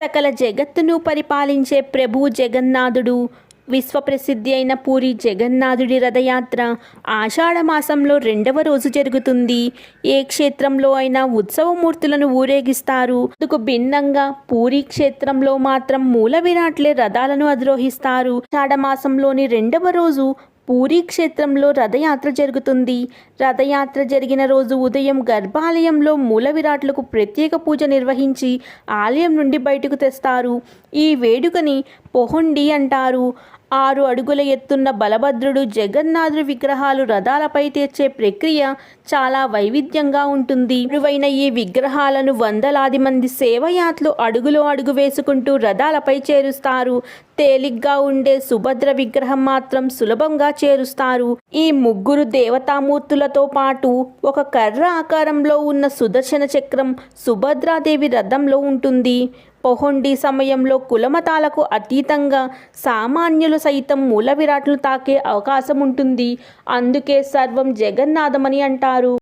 సకల జగత్తును పరిపాలించే ప్రభు జగన్నాథుడు విశ్వప్రసిద్ధి అయిన పూరి జగన్నాథుడి రథయాత్ర ఆషాఢ మాసంలో రెండవ రోజు జరుగుతుంది. ఏ క్షేత్రంలో అయినా ఉత్సవమూర్తులను ఊరేగిస్తారు. అందుకు భిన్నంగా పూరి క్షేత్రంలో మాత్రం మూల విరాట్లే రథాలను అధిరోహిస్తారు. ఆషాఢమాసంలోని రెండవ రోజు పూరీ క్షేత్రంలో రథయాత్ర జరుగుతుంది. రథయాత్ర జరిగిన రోజు ఉదయం గర్భాలయంలో మూల విరాట్లకు ప్రత్యేక పూజ నిర్వహించి ఆలయం నుండి బయటకు తెస్తారు. ఈ వేడుకని పొహుండి అంటారు. ఆరు అడుగుల ఎత్తున్న బలభద్రుడు జగన్నాథుడి విగ్రహాలు రథాలపై తెచ్చే ప్రక్రియ చాలా వైవిధ్యంగా ఉంటుంది. విలువైన ఈ విగ్రహాలను వందలాది మంది సేవయాత్లు అడుగులో అడుగు వేసుకుంటూ రథాలపై చేరుస్తారు. తేలిగ్గా ఉండే సుభద్ర విగ్రహం మాత్రం సులభంగా చేరుస్తారు. ఈ ముగ్గురు దేవతామూర్తులతో పాటు ఒక కర్ర ఆకారంలో ఉన్న సుదర్శన చక్రం సుభద్రాదేవి రథంలో ఉంటుంది. పొహొండి సమయంలో కులమతాలకు అతీతంగా సామాన్యులు సైతం మూల విరాట్లు తాకే అవకాశం ఉంటుంది అందుకే సర్వం జగన్నాథమని అంటారు.